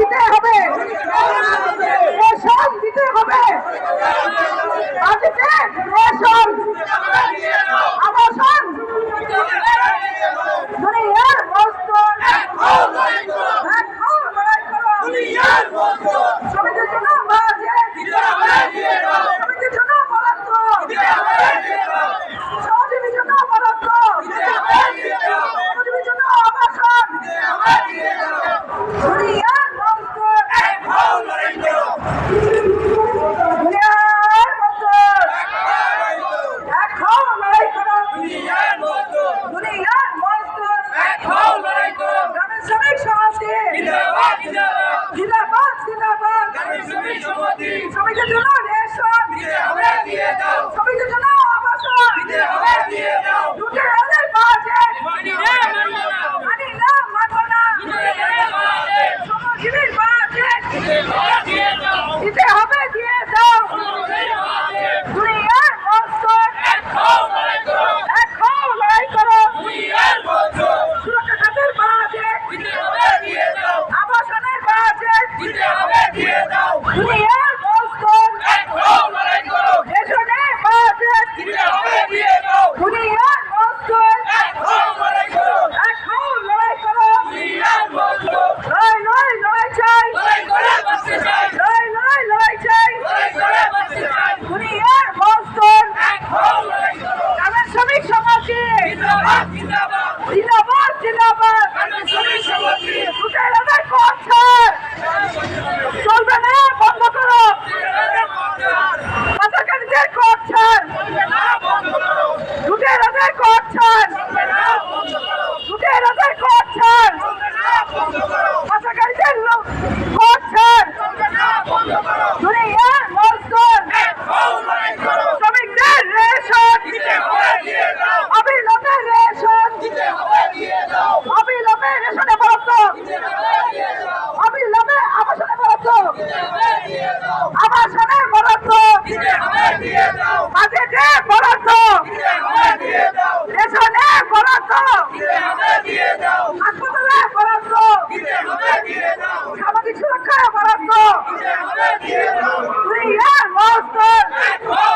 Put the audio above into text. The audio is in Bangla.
দিতে হবে। দিতে হবে আজকে রেশন আবাসন দুনিয়ার বস্তু দেখো লড়াই করো শ্রমিকের জন্য বাজে শ্রমিকের জন্য বরাদ্দ শ্রমজীবীর জন্য বরাদ্দ শ্রমজীবীর জন্য আবাসন দুনিয়ার বস্তু দুনিয়ার বস্তু দেখো লড়াই করো দুনিয়ার বস্তু গ্রামের শ্রমিক সমাজকে জিন্দাবাদ জিন্দাবাদ শ্রমিকের জন্য রেশন শ্রমিকের জন্য আবাসন দুটো হাজার বাজেট মানি না মানব না। শ্রমজীবীর বাজেট দিতে জিন্দাবাদ। দুটো এলাকায় করছে। চলবে না বন্ধ করো। পাচারকারীদের করছেন দুটো এলাকায় করছেন দুটো এলাকায় করছেন পাচারকারীদের লোক করছেন দুনিয়ার মজদুর শ্রমিকদের রেশন অবিলম্বে রেশন অবিলম্বে রেশনে বরাদ্দ অবিলম্বে আবাসনে বরাদ্দ আবাসনের বরাদ্দ। বাজেটে বরাদ্দ। রেশনে বরাদ্দ। হাসপাতালে বরাদ্দ। সামাজিক সুরক্ষায় বরাদ্দ। দুনিয়ার মজদুর রেশনে